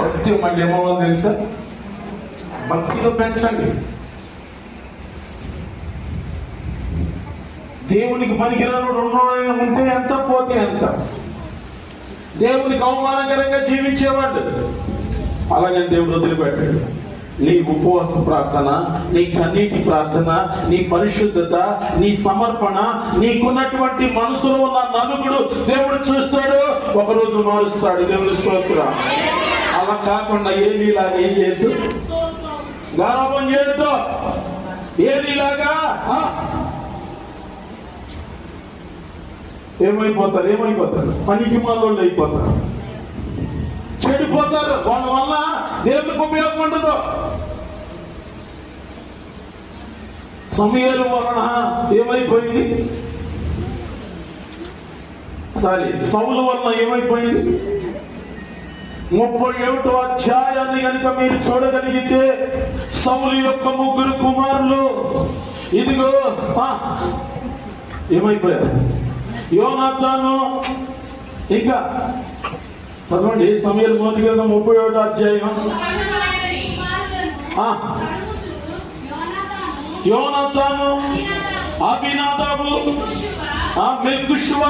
భక్తి మళ్ళీ ఏమో తెలుసా? భక్తిలో పెంచండి దేవునికి పనికిరానుడు రెండోడైనా ఉంటే ఎంత పోతే ఎంత. దేవునికి అవమానకరంగా జీవించేవాడు. అలాగే దేవుడు వదిలిపెట్టాడు. నీ ఉపవాస ప్రార్థన నీ కన్నీటి ప్రార్థన నీ పరిశుద్ధత నీ సమర్పణ నీకున్నటువంటి మనసులో ఉన్న నలుగుడు దేవుడు చూస్తాడు ఒకరోజు మారుస్తాడు. దేవుడు స్తోత్ర. అలా కాకుండా ఏమీలాగా ఏం చేయొద్దు? గారాబం చేయొద్దు. ఏమీలాగా? ఏమైపోతారు? ఏమైపోతారు? పనికి మాలోళ్ళు అయిపోతారు. చెడిపోతారు. వాళ్ళ వల్ల దేవునికి ఉపయోగం ఉండదు? సమయాల వలన ఏమైపోయింది? సారీ సౌలు వలన ఏమైపోయింది? ముప్పై ఒకటో అధ్యాయాన్ని కనుక మీరు చూడగలిగితే సౌలు యొక్క ముగ్గురు కుమారులు ఇదిగో ఆ, ఏమైపోయారు? యోనాతాను ఇంకా చదవండి సమయాలు మొదటి కదా ముప్పై ఒకటో అధ్యాయం? ఆ, యోనాతాను అభినాదాబు ఆ మెల్కుషువ